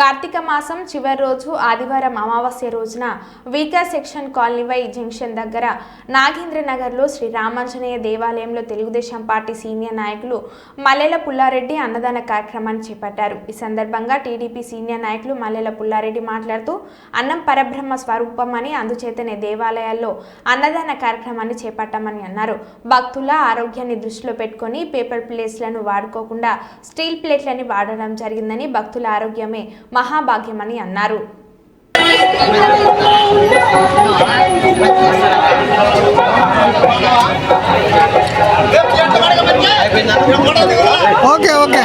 కార్తీక మాసం చివరి రోజు ఆదివారం అమావాస్య రోజున వీకా సెక్షన్ కాలనీవై జంక్షన్ దగ్గర నాగేంద్ర నగర్లో శ్రీ రామాంజనేయ దేవాలయంలో తెలుగుదేశం పార్టీ సీనియర్ నాయకులు మల్లెల పుల్లారెడ్డి అన్నదాన కార్యక్రమాన్ని చేపట్టారు. ఈ సందర్భంగా టీడీపీ సీనియర్ నాయకులు మల్లెల పుల్లారెడ్డి మాట్లాడుతూ అన్నం పరబ్రహ్మ స్వరూపమని అందుచేతనే దేవాలయాల్లో అన్నదాన కార్యక్రమాన్ని చేపట్టామని అన్నారు. భక్తుల ఆరోగ్యాన్ని దృష్టిలో పెట్టుకొని పేపర్ ప్లేట్లను వాడుకోకుండా స్టీల్ ప్లేట్లని వాడడం జరిగిందని భక్తుల ఆరోగ్యమే మహాభాగ్యమని అన్నారు. Okay okay.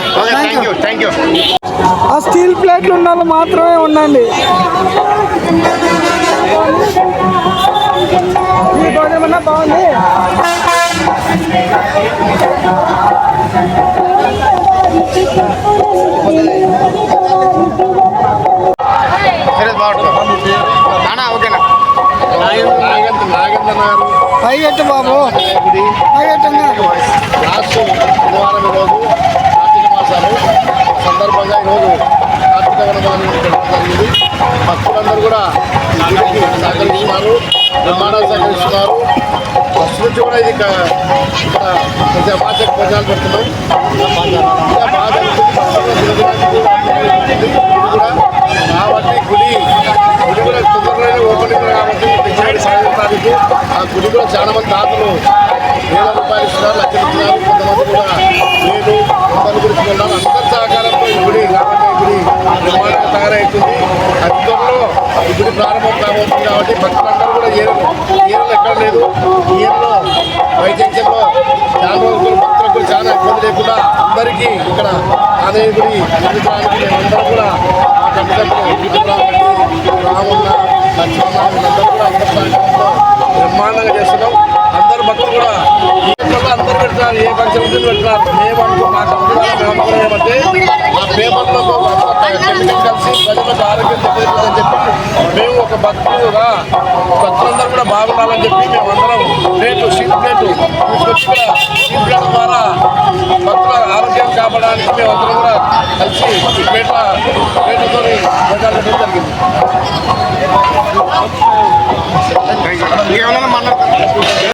థ్యాంక్ యూ ఆ స్టీల్ ప్లేట్లు ఉన్న వాళ్ళు మాత్రమే ఉండండి. బాగుంది. పైగట్టు బాబు ఇది లాస్ట్ బుధవారం ఈరోజు కార్తీక మాసాలు సందర్భంగా ఈరోజు కార్తీక వనమానం జరిగింది భక్తులందరూ కూడా గుడికి సహకరిస్తున్నారు నిర్మాణాలు సహకరిస్తున్నారు ఫస్ట్ నుంచి కూడా ఇది ఇక్కడ కొంచెం బాగా భోజనాలు పెడుతున్నాం ఇంకా బాగా జరుగుతుంది. భక్తులు దినదినానికి అభివృద్ధి చెందుతుంది. గుడి కూడా కాబట్టి గుడి గుడి కూడా తొందరలోనే ఓపెనింగ్ కాబట్టి డిసెంబర్ పదిహేను ఆ గుడి కూడా చాలా మంది దాతలు వేల రూపాయలు ఇస్తున్నారు లక్షలు ఇస్తున్నారు. కొంతమంది కూడా లేదు కొంతమంది గురించి ఉన్నారు అందరి సహకారంతో ఈ గుడి కాబట్టి ఈ గుడి నిర్మాణంగా తయారవుతుంది అతి ఈ గుడి ప్రారంభం కాబోతుంది కాబట్టి భక్తులందరూ కూడా ఏ ఏళ్ళు ఎక్కడ లేదు. ఏరలో వైద్యంలో చాలా రోజులు భక్తులకు చాలా ఇబ్బంది లేకుండా అందరికీ ఇక్కడ ఆలయ గుడి నిర్మించడానికి మేమందరూ కూడా మా కమిటప్పుడు విగ్రహాలు రామున్న లక్ష్మణ వీళ్ళందరూ కూడా అందరి సహకారంతో బ్రహ్మాండంగా చేస్తున్నాం. అందరు భక్తులు కూడా ఈ ఇంట్లో పెడతారు ఏ ఫంక్షన్ ఉంటుంది పెడతారు మేము అనుకో మా ఏమంటే ఆ పేపర్లో కలిసి ప్రజలకు ఆరోగ్యం అని చెప్పి మేము ఒక భక్తులుగా భక్తులందరూ కూడా బాగుండాలని చెప్పి మేము అందరం ప్లేటు సీట్ ప్లేటు తీసుకొచ్చి కూడా ప్లేట్ ద్వారా భక్తుల ఆరోగ్యం కాపాడడానికి మేము అందరం కూడా కలిసి ఈ ప్లేట్ల జరిగింది.